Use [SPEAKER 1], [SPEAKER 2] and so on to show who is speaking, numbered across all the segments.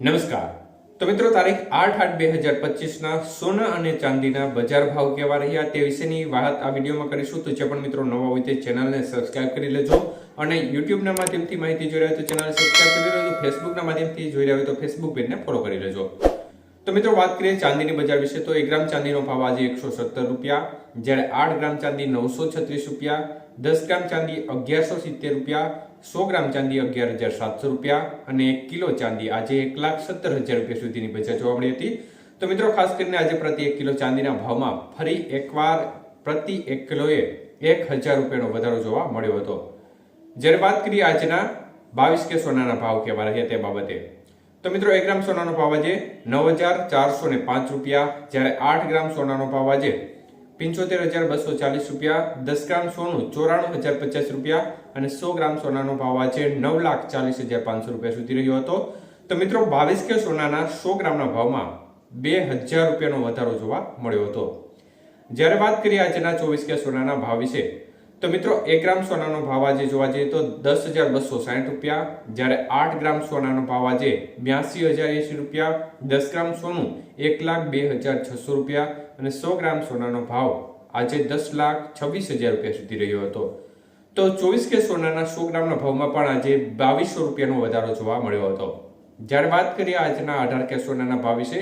[SPEAKER 1] નમસ્કાર. તો મિત્રો, તારીખ આઠ આઠ બે હજાર પચીસના સોના અને ચાંદીના બજાર ભાવ કેવા રહ્યા તે વિશેની વાત આ વિડીયોમાં કરીશું. તો જે પણ મિત્રો નવા હોય તે ચેનલને સબસ્ક્રાઇબ કરી લેજો અને યુટ્યુબના માધ્યમથી માહિતી જોઈ રહ્યા હોય તો ચેનલ સબસ્ક્રાઇબ કરી લેજો. ફેસબુકના માધ્યમથી જોઈ રહ્યા હોય તો ફેસબુક પેજને ફોલો કરી લેજો. તો મિત્રો, વાત કરીએ ચાંદીની બજાર વિશે. તો એક ગ્રામ ચાંદીનો ભાવ આજે એકસો સત્તર રૂપિયા, જ્યારે આઠ ગ્રામ ચાંદી નવસો છત્રીસ રૂપિયા, દસ ગ્રામ ચાંદી અગિયારસો સિત્તેર રૂપિયા સો ગ્રામ ચાંદી અગિયાર હજાર સાતસો રૂપિયા અને એક કિલો ચાંદી આજે એક લાખ સત્તર હજાર રૂપિયા સુધીની બજાર જોવા મળી હતી. તો મિત્રો, ખાસ કરીને આજે પ્રતિ એક કિલો ચાંદીના ભાવમાં ફરી એકવાર પ્રતિ એક કિલોએ એક હજાર રૂપિયાનો વધારો જોવા મળ્યો હતો. જ્યારે વાત કરીએ આજના બાવીસ કે સોનાના ભાવ કેવા રહ્યા તે બાબતે, તો મિત્રો, એક ગ્રામ સોનાનો ભાવ આજે નવ હજાર ચારસો ને પાંચ રૂપિયા, જ્યારે આઠ ગ્રામ સોનાનો ભાવ આજે પંચોતેર હજાર બસો ચાલીસ રૂપિયા, દસ ગ્રામ સોનું ચોરાણું હજાર પચાસ રૂપિયા અને સો ગ્રામ સોનાનો ભાવ આજે નવ લાખ ચાલીસ હજાર પાંચસો રૂપિયા સુધી રહ્યો હતો. તો મિત્રો, બાવીસ કે સોનાના સો ગ્રામના ભાવમાં બે હજાર રૂપિયાનો વધારો જોવા મળ્યો હતો. જ્યારે વાત કરીએ આજના ચોવીસ કે સોનાના ભાવ વિશે તો મિત્રો, એક ગ્રામ સોનાનો ભાવ આજે જોવા જઈએ તો દસ હજાર બસો સાઠ રૂપિયા, જ્યારે આઠ ગ્રામ સોનાનો ભાવ આજે બ્યાસી હજાર એસી રૂપિયા, દસ ગ્રામ સોનું એક લાખ બે હજાર છસો રૂપિયા અને સો ગ્રામ સોનાનો ભાવ આજે દસ લાખ છવ્વીસ હજાર રૂપિયા સુધી રહ્યો હતો. તો ચોવીસ કે સોનાના સો ગ્રામના ભાવમાં પણ આજે બાવીસો રૂપિયાનો વધારો જોવા મળ્યો હતો. જ્યારે વાત કરીએ આજના અઢાર કે સોનાના ભાવ વિશે,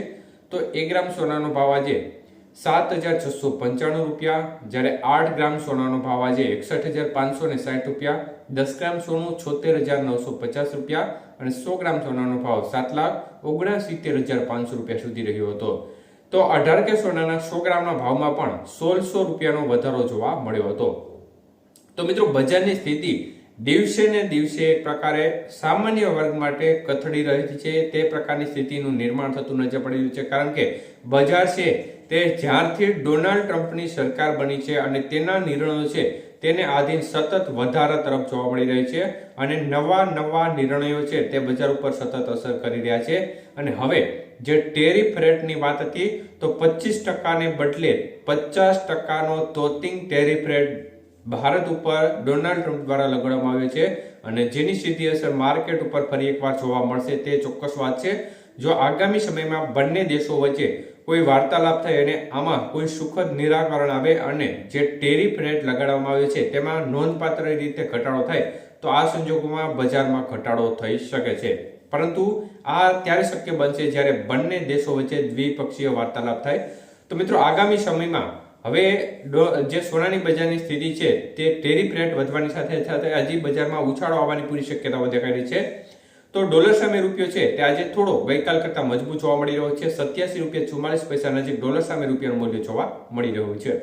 [SPEAKER 1] તો એક ગ્રામ સોનાનો ભાવ આજે સાત હજાર છસો પંચાણું રૂપિયા, જ્યારે આઠ ગ્રામ સોનાનો ભાવ આજે એકસઠ હજાર પાંચસો ને સાઠ રૂપિયા, દસ ગ્રામ સોનું છોતેર હજાર નવસો પચાસ રૂપિયા અને સો ગ્રામ સોનાનો ભાવ સાત લાખ ઓગણસિત્તેર હજાર પાંચસો રૂપિયા સુધી રહ્યો હતો. તો અઢાર કે સોનાના સો ગ્રામના ભાવમાં પણ સોળસો રૂપિયાનો વધારો જોવા મળ્યો હતો. તો મિત્રો, બજારની સ્થિતિ દિવસે ને દિવસે એક પ્રકારે સામાન્ય વર્ગ માટે કથળી રહી છે. તે પ્રકારની સ્થિતિનું નિર્માણ થતું નજર પડી રહ્યું છે. કારણ કે બજાર છે, તે જ્યારથી ડોનાલ્ડ ટ્રમ્પની સરકાર બની છે અને તેના નિર્ણયો છે, તેને આધીન સતત વધારા તરફ જોવા મળી રહી છે અને નવા નવા નિર્ણયો છે તે બજાર ઉપર સતત અસર કરી રહ્યા છે. અને હવે જે ટેરિફ રેટની વાત હતી, તો પચીસ ટકાને બદલે પચાસ ટકાનો તોતિંગ ટેરિફ રેટ ભારત ઉપર ડોનાલ્ડ ટ્રમ્પ દ્વારા લગાડવામાં આવ્યો છે અને જેની સીધી અસર માર્કેટ ઉપર ફરી એકવાર જોવા મળશે તે ચોક્કસ વાત છે. જો આગામી સમયમાં બંને દેશો વચ્ચે કોઈ વાર્તાલાપ થાય અને આમાં કોઈ સુખદ નિરાકરણ આવે અને જે ટેરિફ રેટ લગાડવામાં આવ્યો છે તેમાં નોંધપાત્ર રીતે ઘટાડો થાય, તો આ સંજોગોમાં બજારમાં ઘટાડો થઈ શકે છે. પરંતુ આ ત્યારે શક્ય બનશે જ્યારે બંને દેશો વચ્ચે દ્વિપક્ષીય વાર્તાલાપ થાય. તો મિત્રો, આગામી સમયમાં હવે જે સોનાની બજારની સ્થિતિ છે, તે ટેરિફ રેટ વધવાની સાથે સાથે હજી બજારમાં ઉછાળો આવવાની પૂરી શક્યતાઓ દેખાઈ રહી છે. તો ડોલર સામે રૂપિયો છે, તે આજે થોડો ગઈકાલ કરતાં મજબૂત જોવા મળી રહ્યો છે. સત્યાસી રૂપિયા ચુમ્માલીસ પૈસા નજીક ડોલર સામે રૂપિયાનું મૂલ્ય જોવા મળી રહ્યું છે.